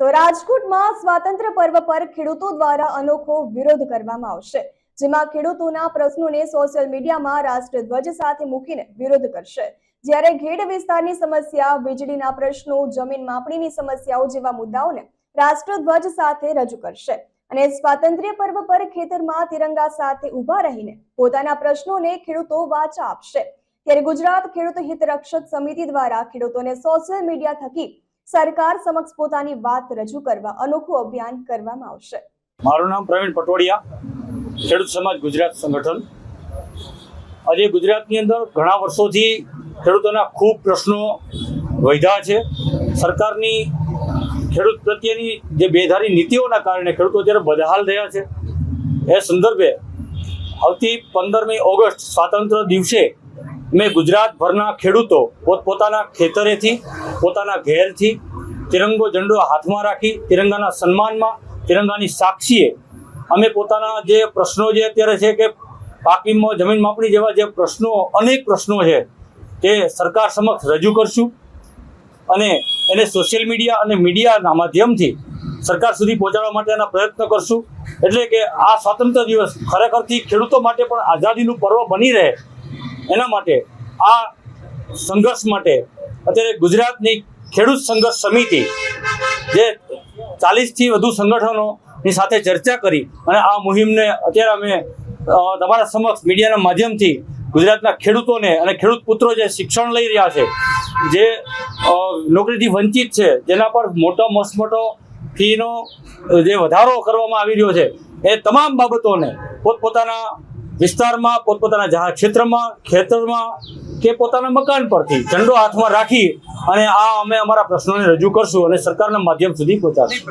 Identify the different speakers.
Speaker 1: તો રાજકોટમાં સ્વાતંત્ર્ય પર્વ પર ખેડૂતો દ્વારા અનોખો વિરોધ કરવામાં આવશે, જેમાં ખેડૂતોના પ્રશ્નોને સોશિયલ મીડિયામાં રાષ્ટ્રધ્વજ સાથે મૂકીને વિરોધ કરશે. જ્યારે ઘેડ વિસ્તારની સમસ્યા, વીજળીના પ્રશ્નો, જમીન માપણીની સમસ્યાઓ જેવા મુદ્દાઓને રાષ્ટ્રધ્વજ સાથે રજૂ કરશે અને સ્વાતંત્ર્ય પર્વ પર ખેતરમાં તિરંગા સાથે ઊભા રહીને પોતાના પ્રશ્નોને ખેડૂતો વાચા આપશે. ત્યારે ગુજરાત ખેડૂત હિત રક્ષક સમિતિ દ્વારા ખેડૂતોને સોશિયલ મીડિયા થકી સરકાર સમક્ષ પોતાની વાત રજૂ કરવા અનોખું અભિયાન કરવામાં આવશે.
Speaker 2: મારું નામ પ્રવીણ પટોડિયા ખેડૂત સમાજ ગુજરાત સંગઠન. આજે ગુજરાતની અંદર ઘણા વર્ષોથી ખેડૂતોના ખૂબ પ્રશ્નો વધ્યા છે. સરકારની ખેડૂત પ્રત્યેની જે બેધારી નીતિઓના કારણે ખેડૂતો જ્યારે બદહાલ થયા છે. એ સંદર્ભે આવતી પંદરમી ઓગસ્ટ સ્વાતંત્ર્ય દિવસે મેં ગુજરાતભરના ખેડૂતો પોતપોતાના ખેતરેથી પોતાના ઘેરથી તિરંગો ઝંડો હાથમાં રાખી તિરંગાના સન્માનમાં તિરંગાની સાક્ષીએ અમે પોતાના જે પ્રશ્નો જે અત્યારે છે કે પાકીમાં જમીન માપણી જેવા જે પ્રશ્નો, અનેક પ્રશ્નો છે, તે સરકાર સમક્ષ રજૂ કરશું અને એને સોશિયલ મીડિયા અને મીડિયાના માધ્યમથી સરકાર સુધી પહોંચાડવા માટેના પ્રયત્ન કરશું. એટલે કે આ સ્વાતંત્ર્ય દિવસ ખરેખરથી ખેડૂતો માટે પણ આઝાદીનું પર્વ બની રહે. એના માટે આ સંઘર્ષ માટે અત્યારે ગુજરાતની ખેડૂત સંઘર્ષ સમિતિ જે ચાલીસથી વધુ સંગઠનોની સાથે ચર્ચા કરી અને આ મુહિમને અત્યારે અમે તમારા સમક્ષ મીડિયાના માધ્યમથી ગુજરાતના ખેડૂતોને અને ખેડૂત પુત્રો જે શિક્ષણ લઈ રહ્યા છે, જે નોકરીથી વંચિત છે, જેના પર મોટો મસમોટો ફીનો જે વધારો કરવામાં આવી રહ્યો છે, એ તમામ બાબતોને પોતપોતાના વિસ્તારમાં, પોતપોતાના ક્ષેત્રમાં, ખેતરમાં કે પોતાના મકાન પરથી ઝંડો હાથમાં રાખી અને આ અમે અમારા પ્રશ્નોને રજૂ કરશું અને સરકારના માધ્યમ સુધી પહોંચાડશું.